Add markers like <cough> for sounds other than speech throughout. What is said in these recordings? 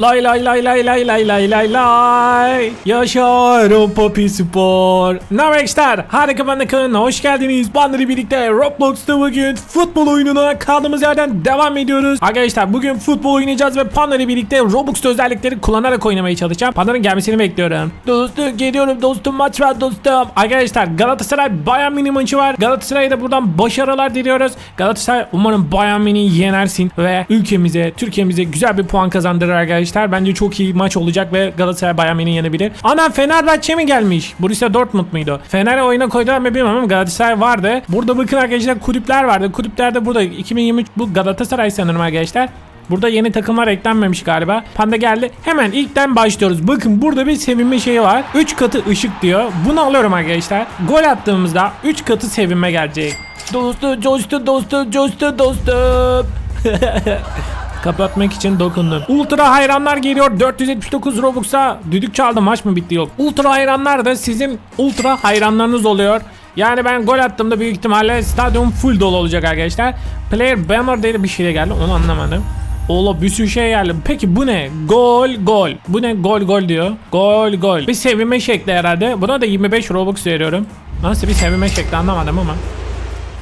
Lay lay lay lay lay lay lay lay lay. Yaşar Popi Spor. Namekstar harika ben de kanalına hoş geldiniz. Bandırı birlikte Roblox'ta bugün futbol oyununa kaldığımız yerden devam ediyoruz. Arkadaşlar bugün futbol oynayacağız ve Panda'yla birlikte Robux özellikleri kullanarak oynamaya çalışacağım. Panda'nın gelmesini bekliyorum. Dostum geliyorum dostum maç var dostum. Arkadaşlar Galatasaray Bayern Münih maçı var. Galatasaray'a da buradan başarılar diliyoruz. Galatasaray umarım Bayern Münih'i yenersin ve ülkemize, Türkiye'mize güzel bir puan kazandırır arkadaşlar. Bence çok iyi maç olacak ve Galatasaray Bayern Münih'i yenebilir. Ana Fenerbahçe mi gelmiş? Borussia Dortmund muydu? Fener'e oyuna koydular mı bilmiyorum ama Galatasaray vardı. Burada bakın arkadaşlar kulüpler vardı. Kulüplerde burada 2023 bu Galatasaray sanırım arkadaşlar. Burada yeni takımlar eklenmemiş galiba. Panda geldi. Hemen ilkten başlıyoruz. Bakın burada bir sevinme şeyi var. 3 katı ışık diyor. Bunu alıyorum arkadaşlar. Gol attığımızda 3 katı sevinme gelecek. Dostu, coştu, dostu, coştu, dostum. <laughs> Kapatmak için dokundum. Ultra hayranlar geliyor. 479 Robux'a düdük çaldı. Maç mı bitti yok. Ultra hayranlar da sizin ultra hayranlarınız oluyor. Yani ben gol attığımda büyük ihtimalle stadyum full dolu olacak arkadaşlar. Player banner diye bir şey geldi. Onu anlamadım. Ola bir sürü şey geldi. Peki bu ne? Gol gol. Bu ne? Gol gol diyor. Gol gol. Bir sevinme şekli herhalde. Buna da 25 Robux veriyorum. Nasıl bir sevinme şekli anlamadım ama.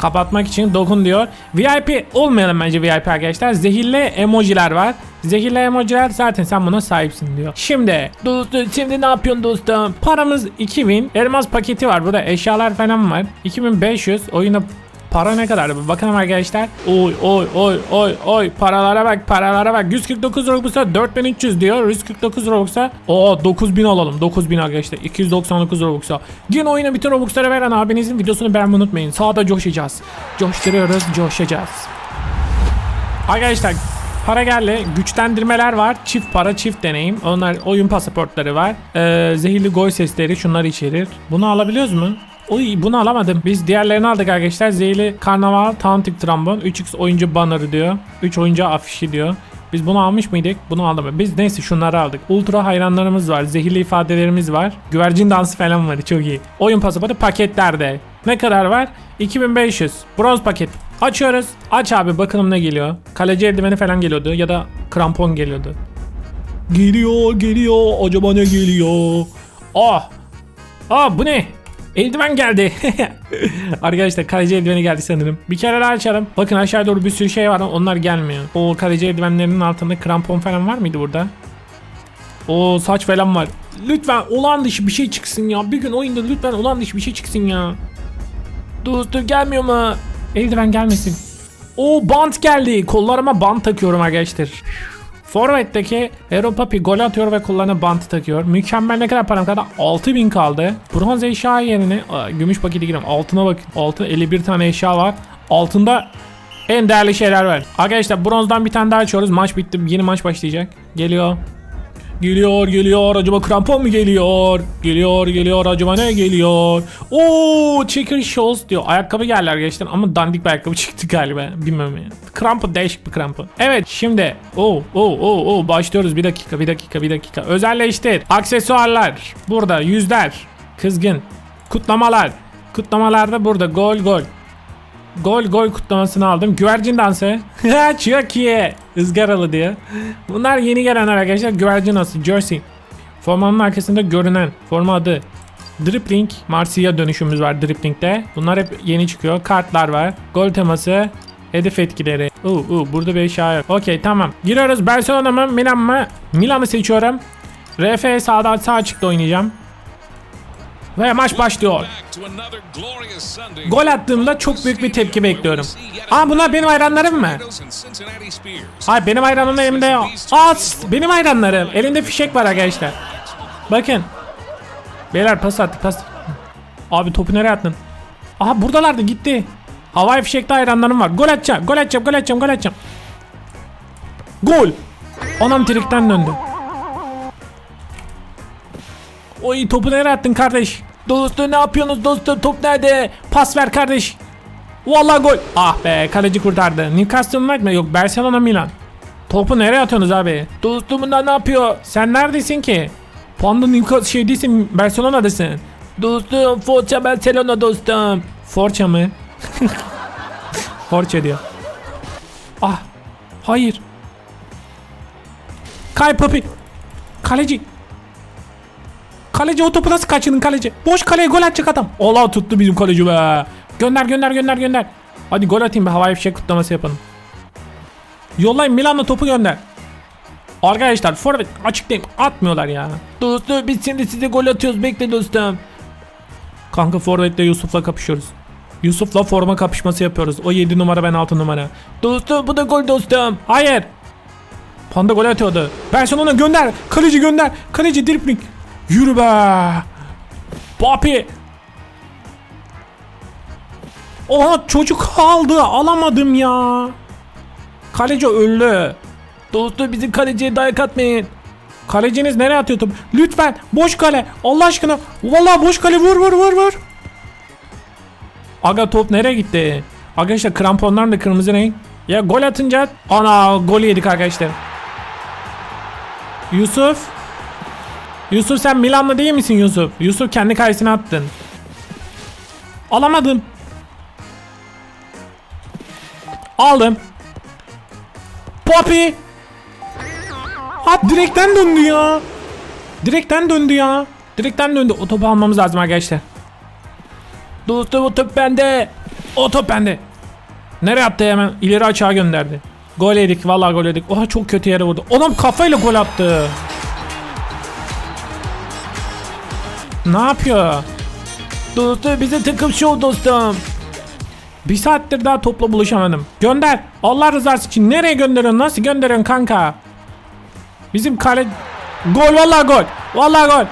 Kapatmak için dokun diyor. VIP olmayalım bence VIP arkadaşlar. Zehirli emojiler var. Zehirli emojiler zaten sen buna sahipsin diyor. Şimdi dostum şimdi ne yapıyorsun dostum? Paramız 2000. Elmas paketi var. Burada eşyalar falan var. 2500. Oyuna Para ne kadar? Bakalım arkadaşlar. Oy oy oy oy oy. Paralara bak paralara bak. 149 Robux'a 4300 diyor. 149 Robux'a. Oo 9000 alalım. 9000 arkadaşlar. 299 Robux'a. Gün oyuna bütün Robux'ları veren abinizin videosunu beğenmeyi unutmayın. Sağda coşacağız. Coşturuyoruz coşacağız. Arkadaşlar para geldi. Güçlendirmeler var. Çift para, çift deneyim. Onlar oyun pasaportları var. Ee, zehirli gol sesleri şunları içerir. Bunu alabiliyoruz mu? Oy bunu alamadım. Biz diğerlerini aldık arkadaşlar. Zehirli karnaval, taunting trombon, 3x oyuncu bannerı diyor. 3 oyuncu afişi diyor. Biz bunu almış mıydık? Bunu aldım. Biz neyse şunları aldık. Ultra hayranlarımız var. Zehirli ifadelerimiz var. Güvercin dansı falan var. Çok iyi. Oyun pasaportu paketlerde. Ne kadar var? 2500. Bronz paket. Açıyoruz. Aç abi bakalım ne geliyor. Kaleci eldiveni falan geliyordu ya da krampon geliyordu. Geliyor geliyor. Acaba ne geliyor? Ah. Ah bu ne? Eldiven geldi. <laughs> Arkadaşlar kaleci eldiveni geldi sanırım. Bir kere daha açalım. Bakın aşağı doğru bir sürü şey var onlar gelmiyor. O kaleci eldivenlerinin altında krampon falan var mıydı burada? O saç falan var. Lütfen olan dışı bir şey çıksın ya. Bir gün oyunda lütfen olan dışı bir şey çıksın ya. Dostum gelmiyor mu? Eldiven gelmesin. O bant geldi. Kollarıma bant takıyorum arkadaşlar. Forvet'teki Hero Papi gol atıyor ve kollarına bant takıyor. Mükemmel ne kadar param kaldı? 6000 kaldı. Bronz eşya yerine gümüş paketi girelim. Altına bakın. Altın 51 tane eşya var. Altında en değerli şeyler var. Arkadaşlar bronzdan bir tane daha açıyoruz. Maç bitti. Yeni maç başlayacak. Geliyor. Geliyor geliyor acaba krampon mu geliyor? Geliyor geliyor acaba ne geliyor? Oo Checker Shoals diyor. Ayakkabı geldi arkadaşlar ama dandik bir ayakkabı <laughs> çıktı galiba. Bilmem yani. Krampon değişik bir krampon. Evet şimdi o o o o başlıyoruz. Bir dakika bir dakika bir dakika. Özelleştir. Aksesuarlar. Burada yüzler. Kızgın. Kutlamalar. Kutlamalarda burada gol gol. Gol gol kutlamasını aldım. Güvercin dansı. <laughs> Çok iyi. Izgaralı diye. Bunlar yeni gelenler arkadaşlar. Güvercin dansı. Jersey. Formanın arkasında görünen forma adı. Dribbling. Marsilya dönüşümüz var Dribbling'de. Bunlar hep yeni çıkıyor. Kartlar var. Gol teması. Hedef etkileri. Oo, oo, burada bir eşya yok. Okey tamam. Giriyoruz. Barcelona mı Milan mı? Milan'ı seçiyorum. RF sağdan sağ açıkta oynayacağım. Ve maç başlıyor. Gol attığımda çok büyük bir tepki bekliyorum. Aa bunlar benim hayranlarım mı? Hayır benim hayranım elimde. Aa benim hayranlarım. Elinde fişek var arkadaşlar. Bakın. Beyler pas attık pas. Abi topu nereye attın? Aha buradalardı gitti. Havai fişekte hayranlarım var. Gol atacağım, gol atacağım, gol atacağım, gol atacağım. Gol. Anam trikten döndü. Oy topu nereye attın kardeş? Dostum ne yapıyorsunuz dostum? Top nerede? Pas ver kardeş. Vallahi gol. Ah be kaleci kurtardı. Newcastle United mi? Yok Barcelona Milan. Topu nereye atıyorsunuz abi? Dostum bunlar ne yapıyor? Sen neredesin ki? Panda Newcastle şey değilsin Barcelona'dasın. Dostum Força Barcelona dostum. Força mı? <laughs> Força diyor. Ah. Hayır. Kay Papi. Kaleci. Kaleci o topu nasıl kaçırdın kaleci? Boş kaleye gol atacak adam. Allah tuttu bizim kaleci be. Gönder gönder gönder gönder. Hadi gol atayım bir havai fişek kutlaması yapalım. Yollayın Milan'la topu gönder. Arkadaşlar forvet açıklayayım atmıyorlar ya. Dostum biz şimdi size gol atıyoruz bekle dostum. Kanka forvetle Yusuf'la kapışıyoruz. Yusuf'la forma kapışması yapıyoruz. O 7 numara ben 6 numara. Dostum bu da gol dostum. Hayır. Panda gol atıyordu. Barcelona gönder. Kaleci gönder. Kaleci dripling. Yürü be. Papi. Oha çocuk aldı. Alamadım ya. Kaleci öldü. Dostum bizim kaleciye dayak atmayın. Kaleciniz nereye atıyor topu? Lütfen boş kale. Allah aşkına. Vallahi boş kale vur vur vur vur. Aga top nereye gitti? Arkadaşlar kramponlar da kırmızı renk. Ya gol atınca ana gol yedik arkadaşlar. Yusuf. Yusuf sen Milanlı değil misin Yusuf? Yusuf kendi kalesine attın. Alamadım. Aldım. Poppy. Ha direkten döndü ya. Direkten döndü ya. Direkten döndü. O topu almamız lazım arkadaşlar. Dostum o top bende. O top bende. Nereye attı hemen? İleri açığa gönderdi. Gol yedik. Vallahi gol yedik. Oha çok kötü yere vurdu. Adam kafayla gol attı. Ne yapıyor? Dostum bize takım show dostum. Bir saattir daha topla buluşamadım. Gönder. Allah rızası için nereye gönderiyorsun? Nasıl gönderiyorsun kanka? Bizim kale... Gol vallahi gol. Vallahi gol.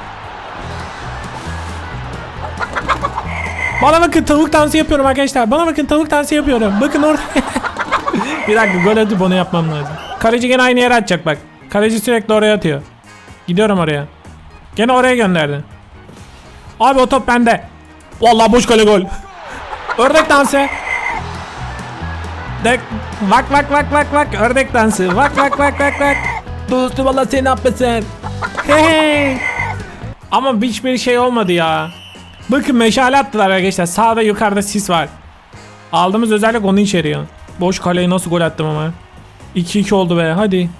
Bana bakın tavuk dansı yapıyorum arkadaşlar. Bana bakın tavuk dansı yapıyorum. Bakın orada. <laughs> bir dakika gol atıp onu yapmam lazım. Kaleci gene aynı yere atacak bak. Kaleci sürekli oraya atıyor. Gidiyorum oraya. Gene oraya gönderdi. Abi o top bende. Vallahi boş kale gol. Ördek dansı. Dek, bak bak bak bak bak ördek dansı. Bak bak bak bak bak. Dostum Allah seni affetsin. Hey hey. Ama hiçbir şey olmadı ya. Bakın meşale attılar arkadaşlar. Sağda yukarıda sis var. Aldığımız özellik onu içeriyor. Boş kaleyi nasıl gol attım ama. 2-2 oldu be hadi.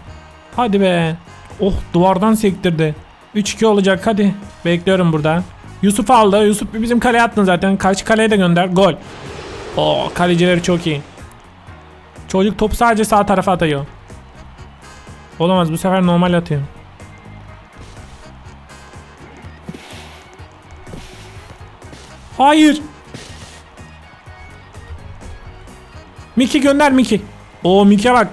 Hadi be. Oh duvardan sektirdi. 3-2 olacak hadi. Bekliyorum burada. Yusuf aldı. Yusuf bizim kaleye attın zaten. Karşı kaleye de gönder. Gol. Oo kalecileri çok iyi. Çocuk topu sadece sağ tarafa atıyor. Olamaz bu sefer normal atıyor. Hayır. Miki gönder Miki. O Miki'ye bak.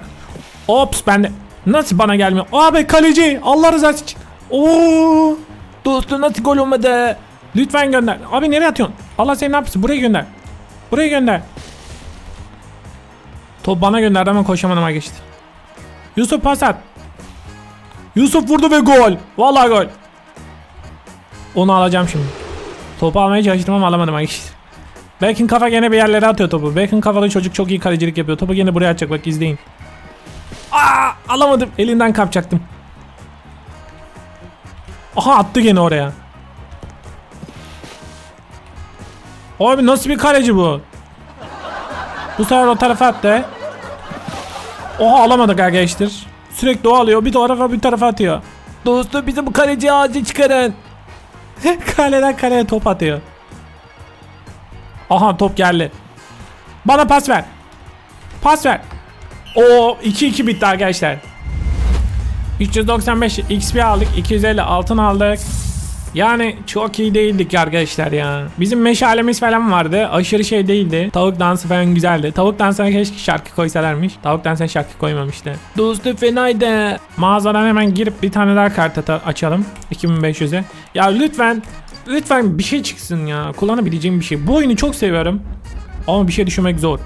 Ops bende. Nasıl bana gelmiyor? Abi kaleci Allah rızası için. Oo. Dostum nasıl gol olmadı? Lütfen gönder. Abi nereye atıyorsun? Allah seni ne yapsın? Buraya gönder. Buraya gönder. Top bana gönderdi ama koşamadım ha geçti. Yusuf pas at. Yusuf vurdu ve gol. Vallahi gol. Onu alacağım şimdi. Topu almaya çalıştım ama alamadım geçti. Beck'in kafa gene bir yerlere atıyor topu. Beck'in kafalı çocuk çok iyi kalecilik yapıyor. Topu gene buraya atacak bak izleyin. Aa alamadım. Elinden kapacaktım. Aha attı gene oraya. Abi nasıl bir kaleci bu? Bu sefer o tarafa attı. Oha alamadık arkadaşlar. Sürekli o alıyor. Bir tarafa bir tarafa atıyor. Dostum bizim kaleci ağacı çıkarın. <laughs> Kaleden kaleye top atıyor. Aha top geldi. Bana pas ver. Pas ver. O 2-2 bitti arkadaşlar. 395 XP aldık. 250 altın aldık. Yani çok iyi değildik arkadaşlar ya. Bizim meşalemiz falan vardı. Aşırı şey değildi. Tavuk dansı falan güzeldi. Tavuk dansına keşke şarkı koysalarmış. Tavuk dansına şarkı koymamıştı. Dostu fenaydı. Mağazadan hemen girip bir tane daha kart açalım. 2500'e. Ya lütfen lütfen bir şey çıksın ya. Kullanabileceğim bir şey. Bu oyunu çok seviyorum. Ama bir şey düşünmek zor.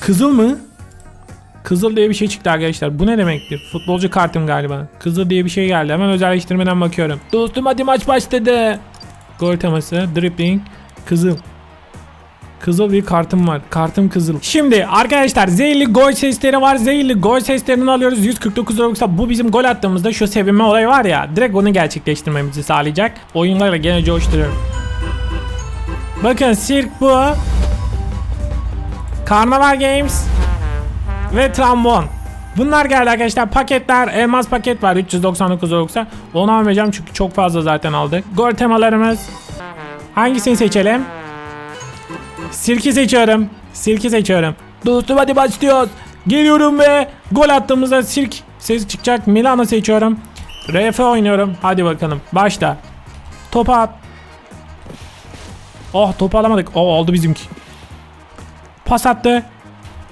Kızıl mı? Kızıl diye bir şey çıktı arkadaşlar. Bu ne demektir? Futbolcu kartım galiba. Kızıl diye bir şey geldi. Hemen özelleştirmeden bakıyorum. Dostum hadi maç başladı. Gol teması, dribbling, kızıl. Kızıl bir kartım var. Kartım kızıl. Şimdi arkadaşlar zehirli gol sesleri var. Zehirli gol seslerini alıyoruz. 149 Robux'a bu bizim gol attığımızda şu sevinme olayı var ya. Direkt onu gerçekleştirmemizi sağlayacak. Oyunlarla gene coşturuyorum. Bakın sirk bu. Karnaval Games ve trombon. Bunlar geldi arkadaşlar. Paketler. Elmas paket var. 399 yoksa. Onu almayacağım çünkü çok fazla zaten aldık. Gol temalarımız. Hangisini seçelim? Sirki seçiyorum. Sirki seçiyorum. Dostum hadi başlıyoruz. Geliyorum ve gol attığımızda sirk ses çıkacak. Milano seçiyorum. RF oynuyorum. Hadi bakalım. Başla. Topa at. Oh topu alamadık. Oh oldu bizimki. Pas attı.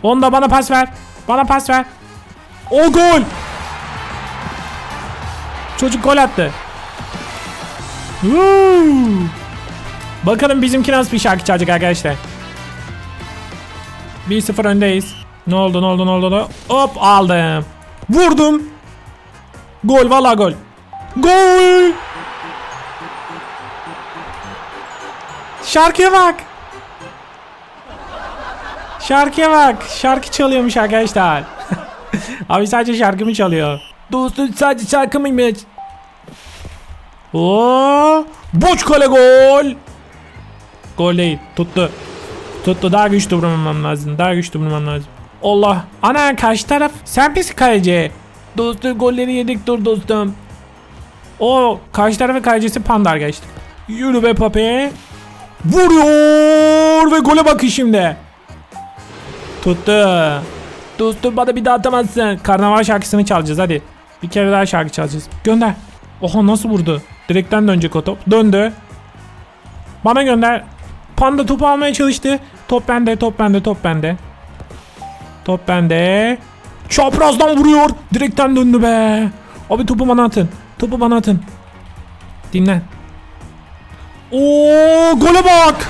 Onu da bana pas ver. Bana pas ver. O gol. Çocuk gol attı. Woo! Bakalım bizimki nasıl bir şarkı çalacak arkadaşlar. 1-0 öndeyiz. Ne oldu ne oldu ne oldu? Hop aldım. Vurdum. Gol valla gol. Gol. Şarkıya bak. Şarkıya bak. Şarkı çalıyormuş arkadaşlar. <laughs> Abi sadece şarkı mı çalıyor? Dostum sadece şarkı mıymış? Oo! Boş kale gol. Gol değil. Tuttu. Tuttu. Daha güçlü vurmam lazım. Daha güçlü vurmam lazım. Allah. Ana karşı taraf. Sen misin kaleci? Dostum golleri yedik dur dostum. O karşı tarafın kalecisi Pandar geçti. Yürü be Pape. Vuruyor ve gole bakın şimdi. Tuttu. Dostum bana bir daha atamazsın. Karnaval şarkısını çalacağız hadi. Bir kere daha şarkı çalacağız. Gönder. Oha nasıl vurdu? Direkten dönecek o top. Döndü. Bana gönder. Panda topu almaya çalıştı. Top bende, top bende, top bende. Top bende. Çaprazdan vuruyor. Direkten döndü be. Abi topu bana atın. Topu bana atın. Dinlen. Oo gole bak.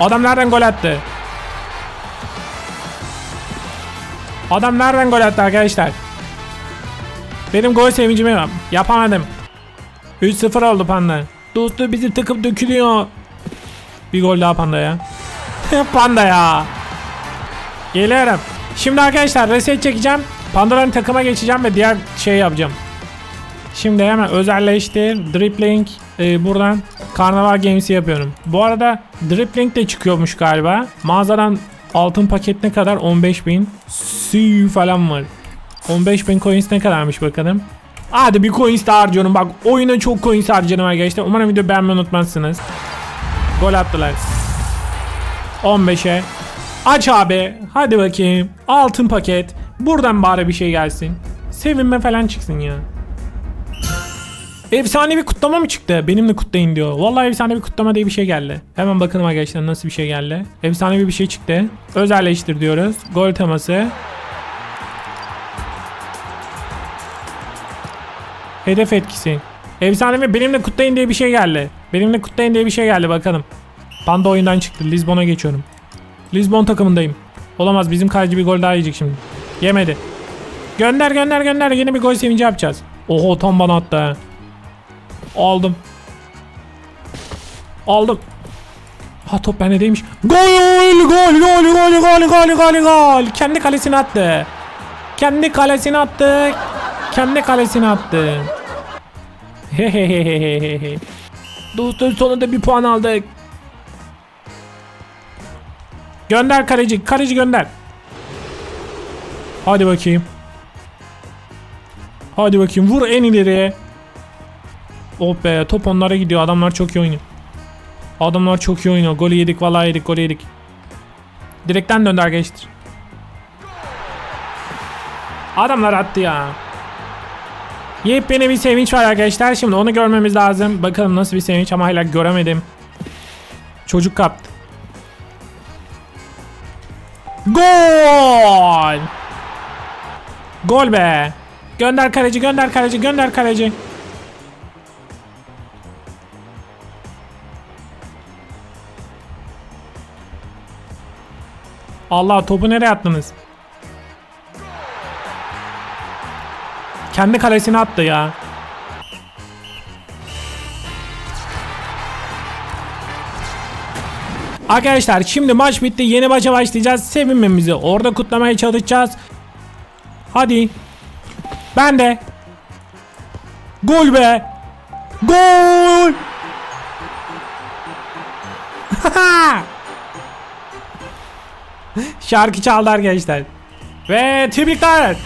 Adam nereden gol attı? Adam nereden gol attı arkadaşlar? Benim gol sevincimi yapamadım. 3-0 oldu panda. Dostu bizi tıkıp dökülüyor. Bir gol daha panda ya. <laughs> panda ya. Geliyorum. Şimdi arkadaşlar reset çekeceğim. Pandora'nın takıma geçeceğim ve diğer şey yapacağım. Şimdi hemen özelleştir. Dribbling. Ee, buradan Karnaval Games'i yapıyorum. Bu arada Dribbling de çıkıyormuş galiba. Mağazadan altın paket ne kadar? 15.000 Sü falan var. 15.000 coins ne kadarmış bakalım. Hadi bir coins daha harcıyorum. Bak oyuna çok coins harcadım arkadaşlar. Umarım video beğenmeyi unutmazsınız. Gol attılar. 15'e. Aç abi. Hadi bakayım. Altın paket. Buradan bari bir şey gelsin. Sevinme falan çıksın ya. Efsane bir kutlama mı çıktı? Benimle kutlayın diyor. Vallahi efsane bir kutlama diye bir şey geldi. Hemen bakalım arkadaşlar nasıl bir şey geldi. Efsane bir bir şey çıktı. Özelleştir diyoruz. Gol teması. Hedef etkisi. Efsane ve benimle kutlayın diye bir şey geldi. Benimle kutlayın diye bir şey geldi bakalım. Panda oyundan çıktı. Lisbon'a geçiyorum. Lisbon takımındayım. Olamaz bizim kaleci bir gol daha yiyecek şimdi. Yemedi. Gönder gönder gönder. Yine bir gol sevinci yapacağız. Oho tam bana attı. Aldım. Aldım. Ha top bendeymiş. Gol gol gol gol gol gol gol gol. Kendi kalesine attı. Kendi kalesine attı. Kendi kalesine attı. Hehehehehe. Dostum sonunda bir puan aldık. Gönder kaleci. Kaleci gönder. Hadi bakayım. Hadi bakayım. Vur en ileriye. Oh be top onlara gidiyor. Adamlar çok iyi oynuyor. Adamlar çok iyi oynuyor. Golü yedik vallahi yedik golü yedik. Direkten döndü arkadaşlar. Adamlar attı ya. Yepyeni bir sevinç var arkadaşlar. Şimdi onu görmemiz lazım. Bakalım nasıl bir sevinç ama hala göremedim. Çocuk kaptı. Gol! Gol be. Gönder kaleci, gönder kaleci, gönder kaleci. Allah topu nereye attınız? Kendi kalesine attı ya. Arkadaşlar şimdi maç bitti. Yeni maça başlayacağız. Sevinmemizi orada kutlamaya çalışacağız. Hadi. Ben de. Gol be. Gol. <laughs> <laughs> Şarkı çaldı arkadaşlar. Ve tebrikler.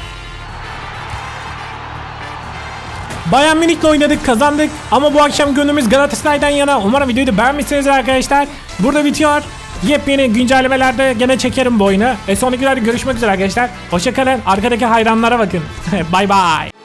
Bayern Münih'le oynadık kazandık ama bu akşam gönlümüz Galatasaray'dan yana. Umarım videoyu da beğenmişsinizdir arkadaşlar. Burada bitiyor. Yepyeni güncellemelerde gene çekerim bu oyunu. E sonraki videoda görüşmek üzere arkadaşlar. Hoşçakalın. Arkadaki hayranlara bakın. <laughs> bay bay.